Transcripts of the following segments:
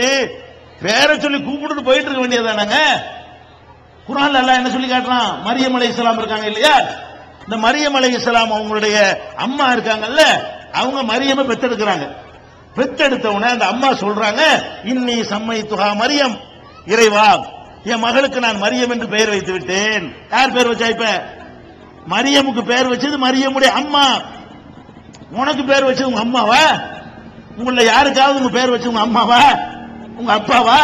கூப்பிட்டு பேரை சொல்லி கூப்பிட்டு போயிட்டு இருக்க வேண்டியதானாங்க குரான் அல்லா என்ன சொல்லி காட்டுறான்? மரியம் அலை இஸ்லாம் இருக்காங்க இல்லையா? இந்த மரியம் அலை இஸ்லாம் அவங்களுடைய அம்மா இருக்காங்கல்ல அவங்க மரியமை பெத்தெடுக்கிறாங்க. பெத்தெடுத்த உடனே அந்த அம்மா சொல்றாங்க இன்னி சம்மை துகா மரியம். இறைவா என் மகளுக்கு நான் மரியம் என்று பெயர் வைத்து விட்டேன். யார் பேர் வச்சா இப்ப? மரியமுக்கு பெயர் வச்சது மரியமுடைய அம்மா. உனக்கு பேர் வச்சது உங்க அம்மாவா? உங்களை யாருக்காவது உங்க பேர் வச்சு உங்க அம்மாவா? உங்க அப்பாவா?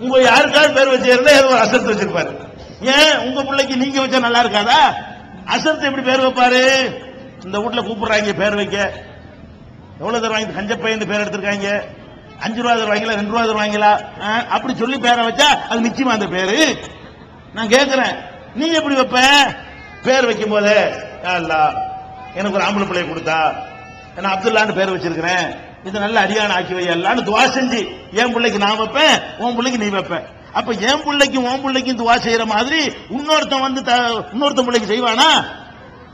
உங்க யாருக்காவது பேர் வச்சிருந்தா ஏதோ ஒரு அசத்து வச்சிருப்பாரு. ஏன்? உங்க பிள்ளைக்கு நீங்க வச்சா நல்லா இருக்காதா? அசத்து எப்படி பேர் வைப்பாரு? இந்த வீட்டுல கூப்பிடுறாங்க பேர் வைக்க. எவ்வளவு தருவாங்க கஞ்சப்பையன் பேர் எடுத்திருக்காங்க? அஞ்சு ரூபா தருவாங்களா ரெண்டு ரூபா தருவாங்களா ஆ, அப்படி சொல்லி பேரை வச்சா அது நிச்சயமா அந்த பேரு. நான் கேட்கிறேன் நீ எப்படி வைப்ப? பேர் வைக்கும் போது எனக்கு ஒரு ஆம்பளை பிள்ளைய கொடுத்தா. நான் அப்துல்லான்னு பேர் வச்சிருக்கிறேன். இது நல்ல அடியான ஆக்கி வையல்லான்னு துவா செஞ்சு என் பிள்ளைக்கு நான் வைப்பேன் உன் பிள்ளைக்கு நீ வைப்பேன். அப்ப என் பிள்ளைக்கும் உன் பிள்ளைக்கும் துவா செய்யற மாதிரி இன்னொருத்தன் வந்து த- இன்னொருத்தன் பிள்ளைக்கு செய்வானா?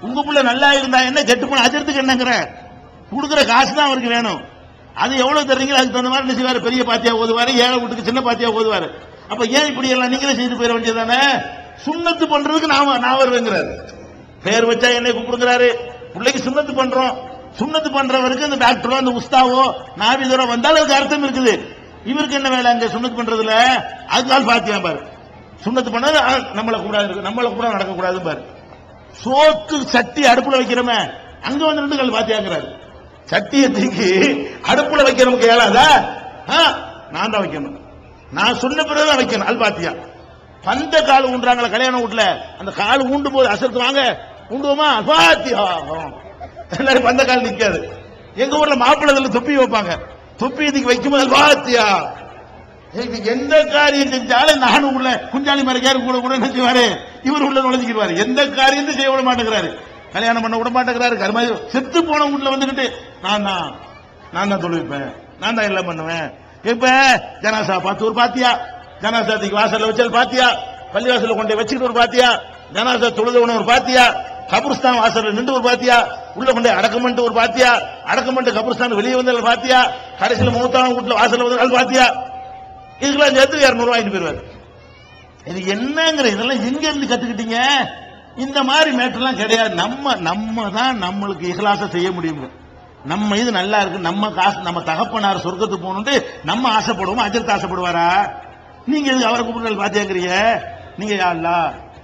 உங்க பிள்ளை நல்லா இருந்தா என்ன கெட்டு போன அஜரத்துக்கு என்னங்கிற? கொடுக்குற காசு தான் அவருக்கு வேணும். அது எவ்வளவு தர்றீங்களோ அதுக்கு தகுந்த மாதிரி என்ன செய்வாரு? பெரிய பாத்தியா ஓதுவாரு ஏழை வீட்டுக்கு சின்ன பாத்தியா ஓதுவாரு. அப்ப ஏன் இப்படி எல்லாம் நீங்களே செய்து போயிட வேண்டியதானே சுண்ணத்து பண்றதுக்கு நான் நான் வருவேங்கிறாரு. பேர் வச்சா என்னை கூப்பிடுங்கிறாரு. பிள்ளைக்கு சுண்ணத்து பண்றோம். சுண்ணத்து பண்றவருக்கு இந்த டாக்டரோ அந்த உஸ்தாவோ நாவிதரோ வந்தாலும் அதுக்கு அர்த்தம் இருக்குது. இவருக்கு என்ன வேலை அங்க சுண்ணத்து பண்றதுல? அதுக்கால் பாத்தியா பாரு. சுண்ணத்து பண்ணது நம்மளை நம்மள கூடாது நம்மளை கூட நடக்க கூடாது பாரு. சோக்கு சட்டி அடுப்புல வைக்கிறோமே அங்க வந்து ரெண்டு கால் பாத்தியாங்கிறாரு. சட்டியை தூக்கி அடுப்புல வைக்கிறவங்க ஏழாதா ஆ, நான் தான் வைக்கணும். நான் சொன்ன பிறகு தான் வைக்கணும் அல் பாத்தியா. பந்த கால் ஊன்றாங்களே கல்யாணம் வீட்டுல. அந்த கால் ஊண்டும் போது அசத்து வாங்க. ஊண்டுவோமா? பாத்தியா? எல்லாரும் பந்த கால் நிக்காது. எங்க ஊர்ல மாப்பிள்ளதுல தொப்பி வைப்பாங்க. தொப்பி இதுக்கு வைக்கும்போது அல் பாத்தியா எந்த காரியம் செஞ்சாலும் நானும் உள்ள குஞ்சாலி மறைக்காரு கூட கூட நினைச்சுவாரு இவர் உள்ள நுழைஞ்சுக்கிடுவாரு. எந்த காரியத்தை செய்ய விட மாட்டேங்கிறாரு. கல்யாணம் பண்ண விட மாட்டேங்கிறாரு. கருமா செத்து போன வீட்டுல வந்துகிட்டு நான் தான். நான் தான் தொழுவிப்பேன் நான் தான் எல்லாம் பண்ணுவேன். இப்ப ஜனாசா பார்த்து ஒரு பாத்தியா? ஜனாசாத்துக்கு வாசல்ல வச்சால் பாத்தியா? பள்ளி வாசல்ல கொண்டு வச்சுக்கிட்டு ஒரு பாத்தியா? ஜனாசா தொழுதவன ஒரு பாத்தியா? கபுர்ஸ்தான் வாசல்ல நின்று ஒரு பாத்தியா? உள்ள கொண்டு போய் அடக்கம் பண்ணிட்டு ஒரு பாத்தியா? அடக்கம் பண்ணிட்டு கபுர்ஸ்தான் வெளியே வந்தால் பாத்தியா? கடைசியில் மூத்தான வீட்டுல வாசல் வந்தால் பாத்தியா? இதுக்கெல்லாம் சேர்த்து இரநூறுவா வாங்கிட்டு போயிருவாரு இது என்னங்கிற இதெல்லாம் எங்க இருந்து கத்துக்கிட்டீங்க? இந்த மாதிரி மேட்டர்லாம் கிடையாது. நம்ம நம்ம தான் நம்மளுக்கு இகலாசம் செய்ய முடியும் நம்ம இது நல்லா இருக்கு. நம்ம காசு நம்ம தகப்பனார் சொர்க்கத்துக்கு போகணும்னு நம்ம ஆசைப்படுவோம்? அஜித் ஆசைப்படுவாரா? நீங்க எதுக்கு அவரை கூப்பிடுறது பாத்தியாங்கிறீங்க? நீங்க யாருலா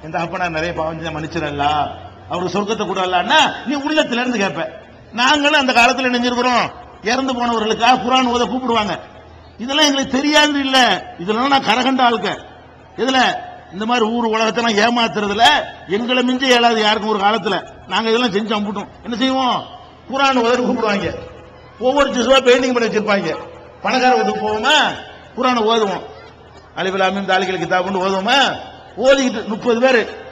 என் தகப்பனார் நிறைய பாவம் மன்னிச்சிடலாம் அவருக்கு சொர்க்கத்தை கூடலான்னா நீ உள்ளத்துல இருந்து கேட்ப நாங்களும் அந்த காலத்தில் நினைஞ்சிருக்கிறோம். இறந்து போனவர்களுக்காக குரான் ஓத கூப்பிடுவாங்க. இதெல்லாம் எங்களுக்கு தெரியாது இல்ல. இதெல்லாம் நான் கரகண்ட ஆளுக்க இதுல இந்த மாதிரி ஊர் உலகத்தை நான் ஏமாத்துறதுல எங்களை மிஞ்ச இயலாது யாருக்கும் ஒரு காலத்துல. நாங்க இதெல்லாம் செஞ்சு அம்பிட்டோம். என்ன செய்வோம்? குரான் உதவி கூப்பிடுவாங்க. ஒவ்வொரு ஜிசுவா பெயிண்டிங் பண்ணி வச்சிருப்பாங்க. பணக்கார வீட்டுக்கு போவோமா? குரானை ஓதுவோம். அலிபிலாமின் தாலிகள் கிதாபுன்னு ஓதுவோமா? ஓதிக்கிட்டு முப்பது பேர்.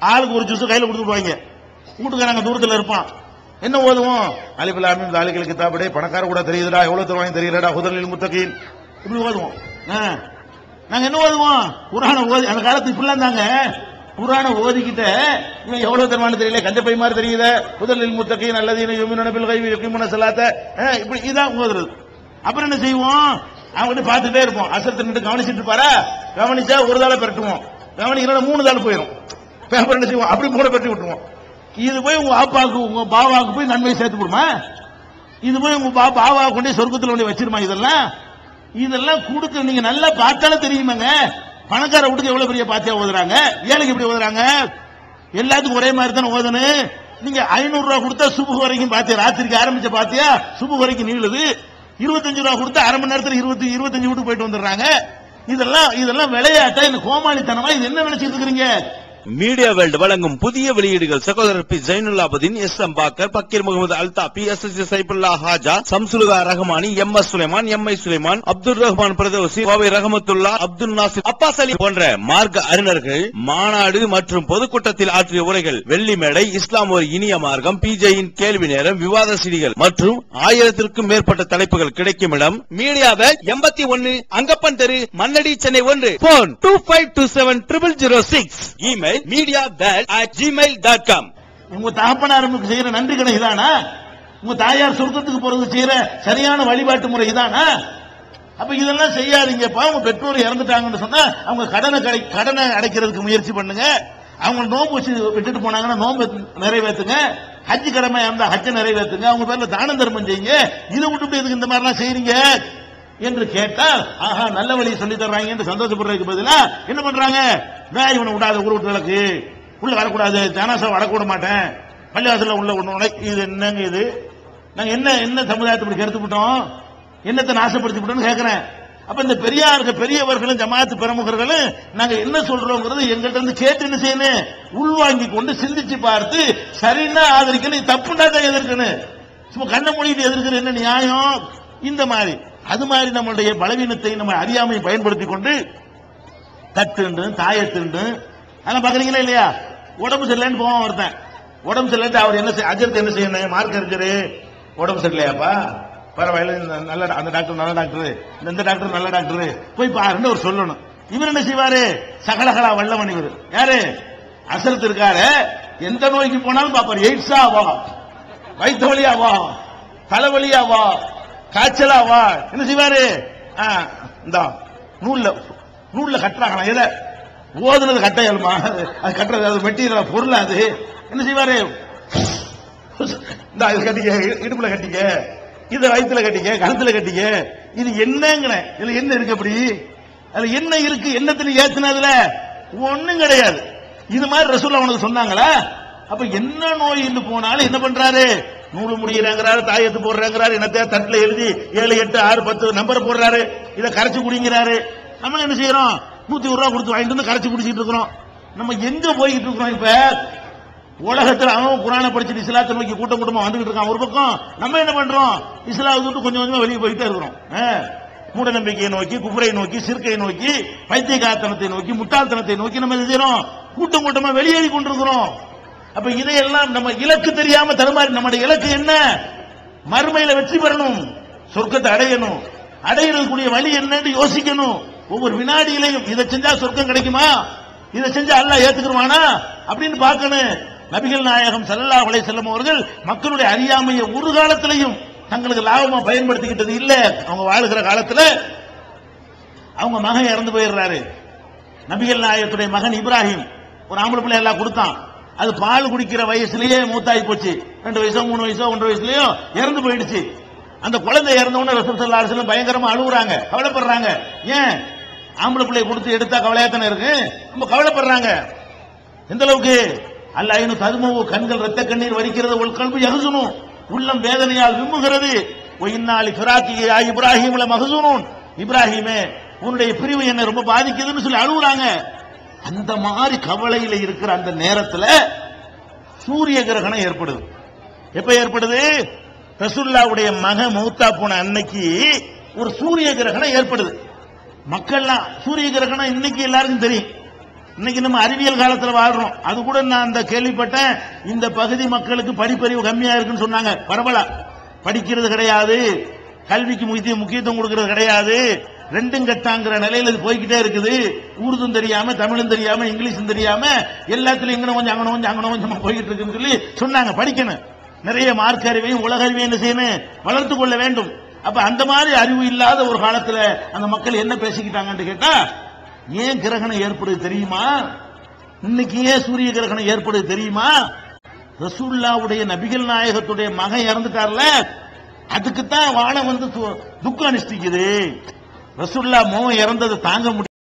ஆளுக்கு ஒரு ஜூஸ் கையில் கொடுத்துருவாங்க வீட்டுக்காரங்க தூரத்தில் இருப்பான். என்ன ஓதுவோம்? அலிபுல்லாமின் தாலிகள் கிதாபடே பணக்கார கூட தெரியுதுடா. எவ்வளவு தருவாங்க தெரியலடா முதலில் முத்தகீன். இப்படி ஓதுவோம். ஆ. நாங்க என்ன ஓதுவோம்? குரானை ஓதி அந்த காலத்து இப்படிலாம் தாங்க. குரானை ஓதிக்கிட்ட இவன் எவ்வளவு தருவான்னு தெரியல. கஞ்ச பை மாதிரி தெரியுத. முதலில் முத்தகீன் அல்லது பில் கைவி யுக்கிமுன இப்படி இதான் ஓதுறது. அப்புறம் என்ன செய்வோம்? அவங்ககிட்ட பார்த்துட்டே இருப்போம். அசரத்தை கவனிச்சிட்டு இருப்பாரா? கவனிச்சா ஒரு தாளை பெருட்டுவோம். கவனிக்கிறத மூணு தாள் போயிடும் பேப்பர் என்ன செய்வோம்? அப்படி மூட பெற்று விட்டுருவோம். இது போய் உங்க அப்பாவுக்கு உங்க பாவாவுக்கு போய் நன்மை சேர்த்து கொடுமா இது போய் உங்க பா பாவா கொண்டு சொர்க்கத்தில் கொண்டு வச்சிருமா இதெல்லாம்? இதெல்லாம் கொடுக்க நீங்க நல்லா பார்த்தாலும் தெரியுமாங்க? பணக்கார வீட்டுக்கு எவ்வளவு பெரிய பாத்தியா ஓதுறாங்க? ஏழைக்கு எப்படி ஓதுறாங்க? எல்லாத்துக்கும் ஒரே மாதிரி தானே ஓதணும்? நீங்க ஐநூறு ரூபா கொடுத்தா சுபு வரைக்கும் பாத்தியா? ராத்திரிக்கு ஆரம்பிச்ச பாத்தியா? சுபு வரைக்கும் நீளுது. இருபத்தஞ்சு ரூபா கொடுத்தா அரை மணி நேரத்தில் இருபத்தி இருபத்தஞ்சு வீட்டுக்கு போயிட்டு வந்துடுறாங்க. இதெல்லாம் இதெல்லாம் விளையாட்டா? இந்த கோமாளித்தனமா? இது என்ன நினைச்சிட்டு இருக்கிறீங்க? மீடியா வேல்டு வழங்கும் புதிய வெளியீடுகள் சகோதரர் P. Jainulabudeen S. M. Bakkar Pakkir Mohammed Altha P. S. S. Saifullah Haja Shamsuluha Rahmani M. S. Sulaiman M. I. Sulaiman Abdul Rahman Firdousi Kovai Rahmathullah Abdul Nasir Abbas Ali போன்ற மார்க்க அறிஞர்கள் மாநாடு மற்றும் பொதுக்கூட்டத்தில் ஆற்றிய உரைகள் வெள்ளி மேடை இஸ்லாம் ஒரு இனிய மார்க்கம் பிஜேயின் கேள்வி நேரம் விவாத சிடிகள் மற்றும் ஆயிரத்திற்கும் மேற்பட்ட தலைப்புகள் கிடைக்கும் இடம் மீடியாவை எண்பத்தி ஒன்னு அங்கப்பன் தெரு மன்னடி சென்னை ஒன்று phone two five two seven triple zero six. Email media world at Gmail dot com உங்க தகப்பனாருக்கு செய்யற நன்றி கடை இதானா? உங்க தாயார் சொர்க்கத்துக்கு போறது செய்யற சரியான வழிபாட்டு முறை இதானா? அப்ப இதெல்லாம் செய்யாதீங்கப்பா. உங்க பெற்றோர் இறந்துட்டாங்கன்னு சொன்னா அவங்க கடனை கடை கடனை அடைக்கிறதுக்கு முயற்சி பண்ணுங்க. அவங்க நோம்பு வச்சு விட்டுட்டு போனாங்கன்னா நோம்பு நிறைவேற்றுங்க ஹஜ் கடமை இருந்தா ஹஜ்ஜை நிறைவேற்றுங்க அவங்க பேர்ல தான தர்மம் செய்யுங்க. இதை விட்டுட்டு எதுக்கு இந்த மாதிரிலாம் செய்றீங்க? என்று கேட்டால் ஆஹா நல்ல வழியை சொல்லி தர்றாங்க என்று சந்தோஷப்படுறதுக்கு பதிலா என்ன பண்றாங்க? நான் இவனை விடாத ஊர் விட்டு விளக்கு. உள்ள வரக்கூடாது. ஜனாசா வடக்க விட மாட்டேன். பள்ளிவாசல உள்ள ஒண்ணு இது என்னங்க இது? நாங்க என்ன என்ன சமுதாயத்தை இப்படி கெடுத்து விட்டோம்? என்னத்தை நாசப்படுத்தி விட்டோம்னு கேட்கிறேன் அப்ப இந்த பெரியார்கள் பெரியவர்களும் ஜமாத்து பிரமுகர்களும் நாங்க என்ன சொல்றோங்கிறது எங்கள்கிட்ட இருந்து கேட்டு என்ன செய்யணும்? உள்வாங்கி கொண்டு சிந்திச்சு பார்த்து சரின்னா ஆதரிக்கணும். தப்புண்டா தான் எதிர்க்கணும். சும்மா கண்ண மூடிட்டு எதிர்க்கிற என்ன நியாயம்? இந்த மாதிரி. அது மாதிரி நம்மளுடைய பலவீனத்தை நம்ம அறியாமையை பயன்படுத்தி கொண்டு தட்டுண்டு தாயத்துண்டு அதெல்லாம் பாக்குறீங்களா இல்லையா? உடம்பு சரியில்லைன்னு போவான் ஒருத்தன். உடம்பு சரியில்லை அவர் என்ன செய்ய அஜர்த்து என்ன செய்யணும்? மார்க் அறிஞரு உடம்பு சரியில்லையாப்பா? பரவாயில்ல இந்த நல்ல அந்த டாக்டர் நல்ல டாக்டர். இந்த டாக்டர் நல்ல டாக்டர். போய் பாருன்னு அவர் சொல்லணும். இவர் என்ன செய்வாரு? சகலகலா வல்லவன் இவர். யாரு? அசரத்து இருக்காரு. எந்த நோய்க்கு போனாலும் பாப்பாரு எய்ட்ஸா வா. வயிற்று வலியா வா. தலைவலியா வா. காய்ச்சலா வா. என்ன செய்வாரு? ஆ, இந்தா நூல்ல நூல்ல கட்டுறாங்களா? எதை? ஓதுனது கட்டையல்மா அது கட்டுறது அது மெட்டீரியல் பொருள் அது? என்ன செய்வாரு? இந்த இது கட்டிக்க இடுப்புல கட்டிக்க இதை வயித்துல கட்டிக்க கழுத்துல கட்டிக்க இது என்னங்கிறேன் இதுல என்ன இருக்கு அப்படி? அதுல என்ன இருக்கு? என்னத்துல ஏத்துனதுல ஒண்ணும் கிடையாது. இது மாதிரி ரசூல் அவனுக்கு சொன்னாங்களா? அப்ப என்ன நோய் இருந்து போனாலும் என்ன பண்றாரு? நூலு முடிகிறாங்கிறாரு தாயத்து போடுறாங்கிறாரு என்னத்தையா தட்டுல எழுதி ஏழு எட்டு ஆறு பத்து நம்பர் போடுறாரு. இதை கரைச்சு குடிங்கிறாரு. நம்ம என்ன செய்யறோம்? நூத்தி ஒரு ரூபா கொடுத்து வாங்கிட்டு வந்து கரைச்சி குடிச்சிட்டு இருக்கிறோம். நம்ம எங்க போய்கிட்டு இருக்கிறோம் இப்ப? உலகத்தில் அவன் குரான படிச்சுட்டு இஸ்லாத்தை நோக்கி கூட்டம் கூட்டமா வந்துகிட்டு இருக்கான். ஒரு பக்கம் நம்ம என்ன பண்றோம்? இஸ்லாத்தை விட்டு கொஞ்சம் கொஞ்சமா வெளியே போயிட்டே இருக்கிறோம். ஆ. மூட நம்பிக்கையை நோக்கி குப்புரை நோக்கி சிறுக்கை நோக்கி பைத்தியகாத்தனத்தை நோக்கி முட்டாள்தனத்தை நோக்கி நம்ம செய்யறோம்? கூட்டம் கூட்டமா வெளியேறி கொண்டிருக்கிறோம். அப்ப இதையெல்லாம் நம்ம இலக்கு தெரியாம தருமாறி நம்முடைய இலக்கு என்ன? மறுமையில வெற்றி பெறணும். சொர்க்கத்தை அடையணும். அடையிறதுக்குரிய வழி என்னன்னு யோசிக்கணும். ஒவ்வொரு வினாடியிலையும் இதை செஞ்சா சொர்க்கம் கிடைக்குமா? இதை செஞ்சா அல்லாஹ் ஏத்துக்குருவானா அப்படின்னு பார்க்கணும். நபிகள் நாயகம் ஸல்லல்லாஹு வலை செல்லும் அவர்கள் மக்களுடைய அறியாமையை ஒரு காலத்திலையும் தங்களுக்கு லாபமா பயன்படுத்திக்கிட்டது இல்ல. அவங்க வாழுகிற காலத்துல அவங்க மகன் இறந்து போயிடுறாரு. நபிகள் நாயகத்துடைய மகன் இப்ராஹிம் ஒரு ஆம்பளை பிள்ளை எல்லாம் கொடுத்தான். அது பால் குடிக்கிற வயசுலயே மூத்தாகி போச்சு. ரெண்டு வயசோ மூணு வயசோ ஒன்றரை வயசுலயோ இறந்து போயிடுச்சு. அந்த குழந்தை இறந்த உடனே ரசூல் ஸல்லல்லாஹு பயங்கரமா அழுகுறாங்க கவலைப்படுறாங்க. ஏன்? ஆம்பளை பிள்ளை கொடுத்து எடுத்தா கவலையா தானே இருக்கு? ரொம்ப கவலைப்படுறாங்க. எந்த அளவுக்கு? அல்லாயினு ததுமவு கண்கள் ரத்த கண்ணீர் வரிக்கிறது உள் கல்வி யகுசுனும் உள்ளம் வேதனையால் விம்முகிறது. ஒயின்னாலி ஃபிராக்கி இப்ராஹிம்ல மகசூனும் இப்ராஹிமே உன்னுடைய பிரிவு என்னை ரொம்ப பாதிக்குதுன்னு சொல்லி அழுகுறாங்க. அந்த மாதிரி கவலையில இருக்கிற அந்த நேரத்தில் சூரிய கிரகணம் ஏற்படுது. எப்ப ஏற்படுது? ரசுல்லாவுடைய மக மூத்தா போன அன்னைக்கு ஒரு சூரிய கிரகணம் ஏற்படுது. மக்கள்லாம் சூரிய கிரகணம் இன்னைக்கு எல்லாருக்கும் தெரியும். இன்னைக்கு நம்ம அறிவியல் காலத்துல வாழ்றோம். அது கூட நான் அந்த கேள்விப்பட்டேன். இந்த பகுதி மக்களுக்கு படிப்பறிவு கம்மியா இருக்குன்னு சொன்னாங்க. பரவலா படிக்கிறது கிடையாது. கல்விக்கு முக்கிய முக்கியத்துவம் கொடுக்கறது கிடையாது. ரெண்டும் கட்டாங்கிற நிலையில இது போய்கிட்டே இருக்குது. உருதும் தெரியாம தமிழும் தெரியாம இங்கிலீஷும் தெரியாம எல்லாத்துலயும் இங்கன கொஞ்சம் அங்கன கொஞ்சம் அங்கன கொஞ்சம் போய்கிட்டு இருக்குன்னு சொல்லி சொன்னாங்க. படிக்கணும். நிறைய மார்க் அறிவையும் உலக அறிவையும் என்ன செய்யணும்? வளர்த்து கொள்ள வேண்டும். அப்ப அந்த மாதிரி அறிவு இல்லாத ஒரு காலத்துல அந்த மக்கள் என்ன பேசிக்கிட்டாங்கன்னு கேட்டா ஏன் கிரகணம் ஏற்படுது தெரியுமா? இன்னைக்கு ஏன் சூரிய கிரகணம் ஏற்படுது தெரியுமா? ரசூல்லாவுடைய நபிகள் நாயகத்துடைய மகன் இறந்துட்டார்ல அதுக்குத்தான் வானம் வந்து துக்கம் அனுஷ்டிக்குது ரசுல்லா மோகம் இறந்ததை தாங்க முடியும்